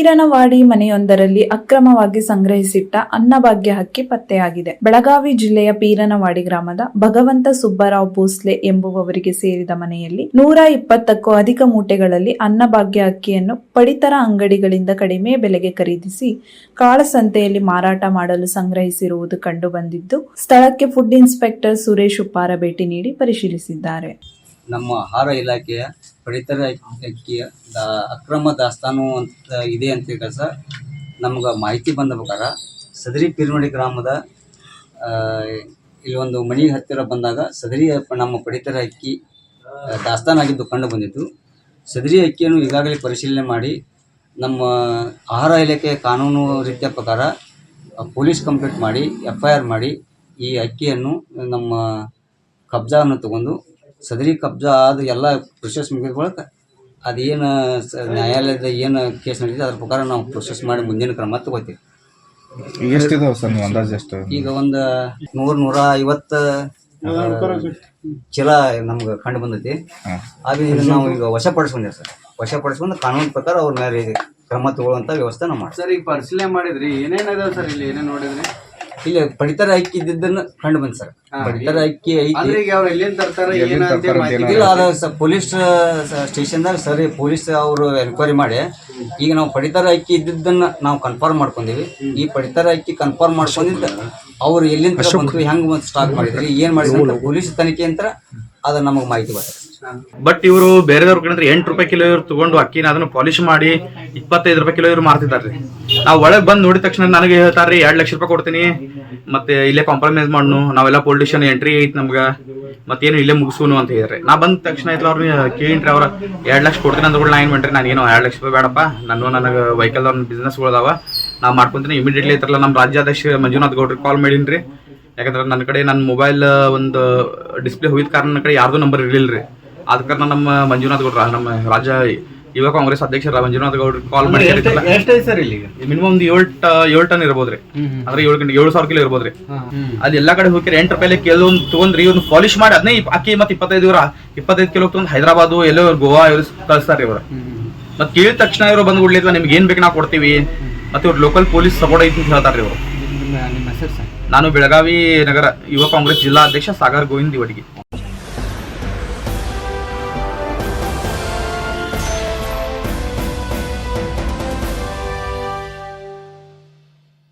ಪೀರನವಾಡಿ ಮನೆಯೊಂದರಲ್ಲಿ ಅಕ್ರಮವಾಗಿ ಸಂಗ್ರಹಿಸಿಟ್ಟ ಅನ್ನಭಾಗ್ಯ ಹಕ್ಕಿ ಪತ್ತೆಯಾಗಿದೆ. ಬೆಳಗಾವಿ ಜಿಲ್ಲೆಯ ಪೀರನವಾಡಿ ಗ್ರಾಮದ ಭಗವಂತ ಸುಬ್ಬರಾವ್ ಭೋಸ್ಲೆ ಎಂಬುವವರಿಗೆ ಸೇರಿದ ಮನೆಯಲ್ಲಿ ನೂರ ಇಪ್ಪತ್ತಕ್ಕೂ ಅಧಿಕ ಮೂಟೆಗಳಲ್ಲಿ ಅನ್ನಭಾಗ್ಯ ಅಕ್ಕಿಯನ್ನು ಪಡಿತರ ಅಂಗಡಿಗಳಿಂದ ಕಡಿಮೆ ಬೆಲೆಗೆ ಖರೀದಿಸಿ ಕಾಳಸಂತೆಯಲ್ಲಿ ಮಾರಾಟ ಮಾಡಲು ಸಂಗ್ರಹಿಸಿರುವುದು ಕಂಡುಬಂದಿದ್ದು, ಸ್ಥಳಕ್ಕೆ ಫುಡ್ ಇನ್ಸ್ಪೆಕ್ಟರ್ ಸುರೇಶ್ ಉಪ್ಪಾರ ಭೇಟಿ ನೀಡಿ ಪರಿಶೀಲಿಸಿದ್ದಾರೆ. ನಮ್ಮ ಆಹಾರ ಇಲಾಖೆಯ ಪಡಿತರ ಅಕ್ಕಿಯ ದಾ ಅಕ್ರಮ ದಾಸ್ತಾನು ಅಂತ ಇದೆ ಅಂತ ಕೆಲಸ ನಮ್ಗೆ ಮಾಹಿತಿ ಬಂದ ಪ್ರಕಾರ ಸದರಿ ಪಿರ್ಮಡಿ ಗ್ರಾಮದ ಇಲ್ಲಿ ಒಂದು ಮನೆ ಹತ್ತಿರ ಬಂದಾಗ ಸದರಿ ನಮ್ಮ ಪಡಿತರ ಅಕ್ಕಿ ದಾಸ್ತಾನಾಗಿದ್ದು ಕಂಡು ಬಂದಿತ್ತು. ಸದರಿ ಅಕ್ಕಿಯನ್ನು ಈಗಾಗಲೇ ಪರಿಶೀಲನೆ ಮಾಡಿ ನಮ್ಮ ಆಹಾರ ಇಲಾಖೆಯ ಕಾನೂನು ರೀತಿಯ ಪ್ರಕಾರ ಪೊಲೀಸ್ ಕಂಪ್ಲೇಂಟ್ ಮಾಡಿ ಎಫ್ ಐ ಆರ್ ಮಾಡಿ ಈ ಅಕ್ಕಿಯನ್ನು ನಮ್ಮ ಕಬ್ಜಾವನ್ನು ತಗೊಂಡು ಸದರಿ ಕಬ್ಜಾ ಆದ ಎಲ್ಲ ಪ್ರೊಸೆಸ್ ಮುಗಿದ ಬಳಿಕ ಅದೇನು ಸ ನ್ಯಾಯಾಲಯದ ಏನು ಕೇಸ್ ನಡೀತದೆ ಅದ್ರ ಪ್ರಕಾರ ನಾವು ಪ್ರೊಸೆಸ್ ಮಾಡಿ ಮುಂದಿನ ಕ್ರಮ ತಗೋತೀವಿ. ಈಗ ಎಷ್ಟಿದಾವೆ ಸರ್ ನೀವು ಅಂದಾಜು ಎಷ್ಟು? ಈಗ ಒಂದು ನೂರು ನೂರ ಐವತ್ತು ಚೀಲ ನಮ್ಗೆ ಕಂಡು ಬಂದೈತಿ. ಅದು ಆಗ ಇದನ್ನ ನಾವು ಈಗ ವಶಪಡಿಸ್ಕೊಂಡೇವೆ ಸರ್. ವಶಪಡಿಸ್ಕೊಂಡು ಕಾನೂನು ಪ್ರಕಾರ ಅವ್ರ ಮೇಲೆ ಕ್ರಮ ತಗೊಳ್ಳುವಂಥ ವ್ಯವಸ್ಥೆ ನಾವು ಮಾಡ್ತೀವಿ. ಸರ್ ಈಗ ಪರಿಶೀಲನೆ ಮಾಡಿದ್ರಿ ಏನೇನ್ ಇದಾವೆ ಸರ್ ಇಲ್ಲಿ ಏನೇನು ನೋಡಿದ್ರಿ? ಇಲ್ಲಿ ಪಡಿತರ ಅಕ್ಕಿ ಇದ್ದಿದ್ದನ್ನ ಕಂಡು ಬಂದ್ ಸರ್. ಪಡಿತರ ಅಕ್ಕಿ ಐತಿ ಅಂದ್ರೆ ಈಗ ಅವ್ರು ಎಲ್ಲಿಂದ ತರ್ತಾರ ಎಲ್ಲಿಂದ ಏನಂತ ತರ್ತಾರ ಮಾಹಿತಿ ಅಂತ ಇಲ್ಲ. ಅದು ಸ ಪೊಲೀಸ್ ಸ್ಟೇಷನ್ದಾಗ ಸರಿ ಪೊಲೀಸ್ ಅವರು ಎನ್ಕ್ವೈರಿ ಮಾಡಿ. ಈಗ ನಾವು ಪಡಿತರ ಅಕ್ಕಿ ಇದ್ದಿದ್ದನ್ನ ನಾವು ಕನ್ಫರ್ಮ್ ಮಾಡ್ಕೊಂಡಿವಿ. ಈ ಪಡಿತರ ಅಕ್ಕಿ ಕನ್ಫರ್ಮ್ ಮಾಡ್ಕೊಂಡಿದ್ದ ಅವ್ರು ಎಲ್ಲಿಂದ ಬಂತು ಹೆಂಗ್ ಸ್ಟಾಕ್ ಮಾಡಿದ್ರಿ ಏನ್ ಮಾಡಿದ್ರು ಅಂತ ಪೊಲೀಸ್ ತನಿಖೆ ಅಂತ ಅದು ನಮಗೆ ಮಾಹಿತಿ ಬರ್ತದೆ. ಬಟ್ ಇವರು ಬೇರೆದವ್ರ ಕಡೆ ಎಂಟು ರೂಪಾಯಿ ಕಿಲೋ ಇವ್ರು ತಗೊಂಡು ಅಕ್ಕಿನ ಅದನ್ನ ಪಾಲಿಶ್ ಮಾಡಿ ಇಪ್ಪತ್ತೈದು ರೂಪಾಯಿ ಕಿಲೋ ಇವ್ರು ಮಾರ್ತಿದಾರ್ರಿ ನಾವು ಒಳಗೆ ಬಂದು ನೋಡಿದ ತಕ್ಷಣ ನನಗೆ ಹೇಳ್ತಾರ್ರಿ ಎರಡ್ ಲಕ್ಷ ರೂಪಾಯಿ ಕೊಡ್ತೀನಿ. ಮತ್ತೆ ಇಲ್ಲೇ ಕಾಂಪ್ರಮೈಸ್ ಮಾಡ್ನು. ನಾವೆಲ್ಲ ಪೊಲಿಟಿಷಿಯನ್ ಎಂಟ್ರಿ ಐತಿ ನಮ್ಗೆ. ಮತ್ತೇನು ಇಲ್ಲೇ ಮುಗಿಸೂನು ಅಂತ ಹೇಳಿದ್ರೆ. ನಾ ಬಂದ ತಕ್ಷಣ ಐತ್ಲ ಅವ್ರನ್ನ ಕೇಳಿನ್ರಿ ಅವ್ರ, ಎರಡು ಲಕ್ಷ ಕೊಡ್ತೀನಿ ಅಂದ್ಗಳು ನಾ ಏನ್ ಮಾಡ್ರಿ? ನಾನೇನು ಎರಡು ಲಕ್ಷ ರೂಪಾಯಿ ಬೇಡಪ್ಪ. ನಾನು ನನಗೆ ವೆಹಿಕಲ್ ಅವ್ರ ಬಿಸ್ನೆಸ್ಗಳದಾವ ನಾ ಮಾಡ್ಕೊಂತೀನಿ. ಇಮಿಡಿಯೇಟ್ಲಿ ಐತ್ರಲ್ಲ ನಮ್ಮ ರಾಜ್ಯಾಧ್ಯಕ್ಷ ಮಂಜುನಾಥ್ ಗೌಡ್ರಿಗೆ ಕಾಲ್ ಮಾಡೀನ್ರಿ. ಯಾಕಂದ್ರೆ ನನ್ನ ಕಡೆ ನನ್ನ ಮೊಬೈಲ್ ಒಂದು ಡಿಸ್ಪ್ಲೇ ಹೋಗಿದ ಕಾರಣ ನನ್ನ ಕಡೆ ಯಾರ್ದು ನಂಬರ್ ಇರಲಿಲ್ಲ ರೀ ಆದ ಕಾರಣ ನಮ್ಮ ಮಂಜುನಾಥ್ ಗೌಡ್ರ, ನಮ್ಮ ರಾಜ್ಯ ಯುವ ಕಾಂಗ್ರೆಸ್ ಅಧ್ಯಕ್ಷ ಮಂಜುನಾಥ್ ಗೌಡ್ ಕಾಲ್ ಮಾಡಿ ಎಷ್ಟೈತೆ ಸರ್ ಇಲ್ಲಿ ಮಿನಿಮಮ್ ಒಂದು ಏಳು ಏಳ್ ಟನ್ ಇರ್ಬೋದ್ರಿ. ಅಂದ್ರೆ ಏಳು ಗಂಟೆ ಏಳು ಸಾವಿರ ಕಿಲೋ ಇರ್ಬೋದ್ರಿ. ಅಲ್ಲಿ ಎಲ್ಲಾ ಕಡೆ ಹೋಗಿ ಎಂಟು ರೂಪಾಯಿ ಕೆಲವೊಂದು ತಗೊಂಡ್ರಿ ಒಂದು ಪಾಲಿಶ್ ಮಾಡಿ ಅದನ್ನೇ ಅಕ್ಕಿ ಮತ್ತೆ ಇಪ್ಪತ್ತೈದು ಇವ್ರ ಇಪ್ಪತ್ತೈದು ಕಿಲೋ ತಗೊಂಡ್ ಹೈದರಾಬಾದ್ ಎಲ್ಲೋ ಇವ್ರು ಗೋವಾ ಇವ್ರು ಕಳಿಸ್ತಾರೆ ಇವರು. ಮತ್ತೆ ಕೇಳಿದ ತಕ್ಷಣ ಇವ್ರು ಬಂದು ಬಿಡ್ಲಿಲ್ಲ ನಿಮ್ಗೆ ಏನ್ ಬೇಕು ನಾವು ಕೊಡ್ತೀವಿ. ಮತ್ತೆ ಇವ್ರು ಲೋಕಲ್ ಪೊಲೀಸ್ ಸಪೋರ್ಟ್ ಐತಿ ಅಂತ ಹೇಳ್ತಾರೆ ಇವರು. ನಾನು ಬೆಳಗಾವಿ ನಗರ ಯುವ ಕಾಂಗ್ರೆಸ್ ಜಿಲ್ಲಾ ಅಧ್ಯಕ್ಷ ಸಾಗರ್ ಗೋವಿಂದ್ ಇವಟಿಗೆ